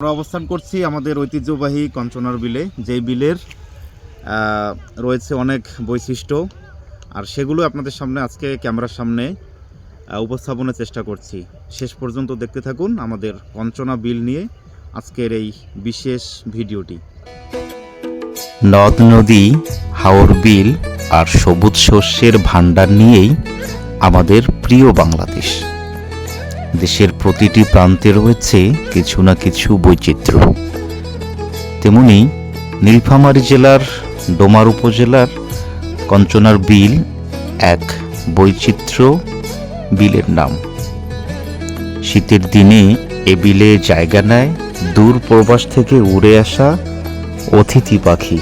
আমরা অবস্থান করছি আমাদের ঐতিহ্যবাহী কঞ্চনার বিলে। যেই বিলের রয়েছে অনেক বৈশিষ্ট্য, আর সেগুলো আপনাদের সামনে আজকে ক্যামেরার সামনে উপস্থাপনের চেষ্টা করছি। শেষ পর্যন্ত দেখতে থাকুন আমাদের কঞ্চনা বিল নিয়ে আজকের এই বিশেষ ভিডিওটি। নদ নদী, হাওর বিল আর সবুজ শস্যের ভাণ্ডার নিয়েই আমাদের প্রিয় বাংলাদেশ। দেশের প্রতিটি প্রান্তে রয়েছে কিছু না কিছু বৈচিত্র্য। তেমনি নীলফামারী জেলার, ডোমার উপজেলার কঞ্চনার বিল এক বৈচিত্র্য বিলের নাম। শীতের দিনে এ বিলে জায়গা নেয় দূর প্রবাস থেকে উড়ে আসা অতিথি পাখি।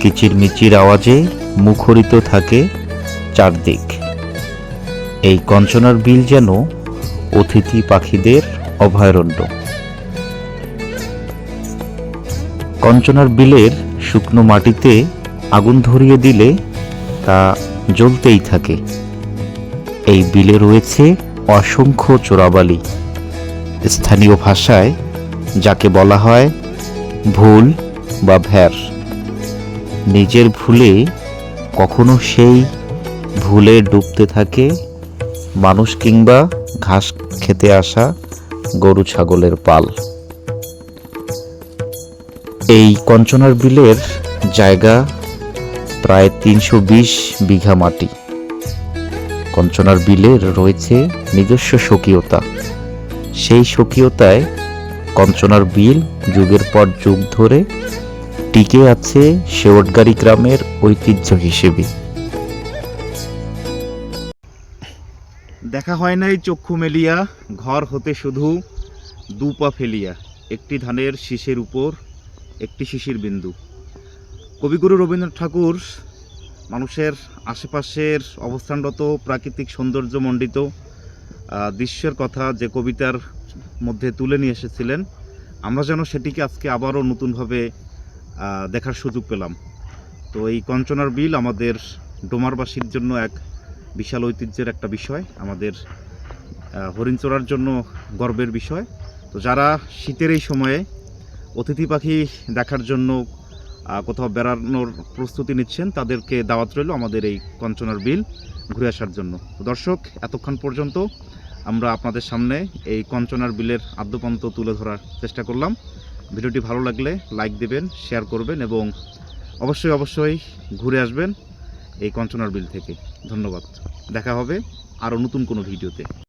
কিচিরমিচির আওয়াজে মুখরিত থাকে চারদিক। এই কঞ্চনার বিল যেন অতিথি পাখিদের অভয়ারণ্য। কঞ্চনার বিলের শুকনো মাটিতে আগুন ধরিয়ে দিলে তা জ্বলতেই থাকে। এই বিলে রয়েছে অসংখ্য চোরাবালি। স্থানীয় ভাষায় যাকে বলা হয় ভুল বা ভ্যার। নিজের ভুলে কখনো সেই ভুলে ডুবতে থাকে মানুষ কিংবা ঘাস খেতে আসা গরু ছাগলের পাল। এই কঞ্চনার বিলের জায়গা প্রায় তিনশো বিশ বিঘা মাটি। কঞ্চনার বিলের রয়েছে নিজস্ব স্বকীয়তা। সেই স্বকীয়তায় কঞ্চনার বিল যুগের পর যুগ ধরে টিকে আছে শেওটগাড়ি গ্রামের ঐতিহ্য হিসেবে। দেখা হয় নাই, চক্ষু মেলিয়া, ঘর হতে শুধু দু পা ফেলিয়া। একটি ধানের শীষের উপর, একটি শিশির বিন্দু। কবিগুরু রবীন্দ্রনাথ ঠাকুর মানুষের আশেপাশের অবস্থানরত প্রাকৃতিক সৌন্দর্যমণ্ডিত দৃশ্যের কথা যে কবিতার মধ্যে তুলে নিয়ে এসেছিলেন, আমরা যেন সেটিকে আজকে আবারও নতুনভাবে দেখার সুযোগ পেলাম। তো এই কঞ্চনার বিল আমাদের ডোমারবাসীর জন্য এক বিশাল ঐতিহ্যের একটা বিষয় আমাদের আহ, হরিণচড়ার জন্য গর্বের বিষয়। তো যারা শীতের এই সময়ে অতিথি পাখি দেখার জন্য কোথাও বেড়ানোর প্রস্তুতি নিচ্ছেন তাদেরকে দাওয়াত রইল আমাদের এই কঞ্চনার বিল ঘুরে আসার জন্য। তো দর্শক এতক্ষণ পর্যন্ত আমরা আপনাদের সামনে এই কঞ্চনার বিলের আদ্যপান্ত তুলে ধরার চেষ্টা করলাম। ভিডিওটি ভালো লাগলে লাইক দেবেন শেয়ার করবেন এবং অবশ্যই অবশ্যই ঘুরে আসবেন। এই কঞ্চনার বিল থেকে। ধন্যবাদ। দেখা হবে আরও নতুন কোনো ভিডিওতে।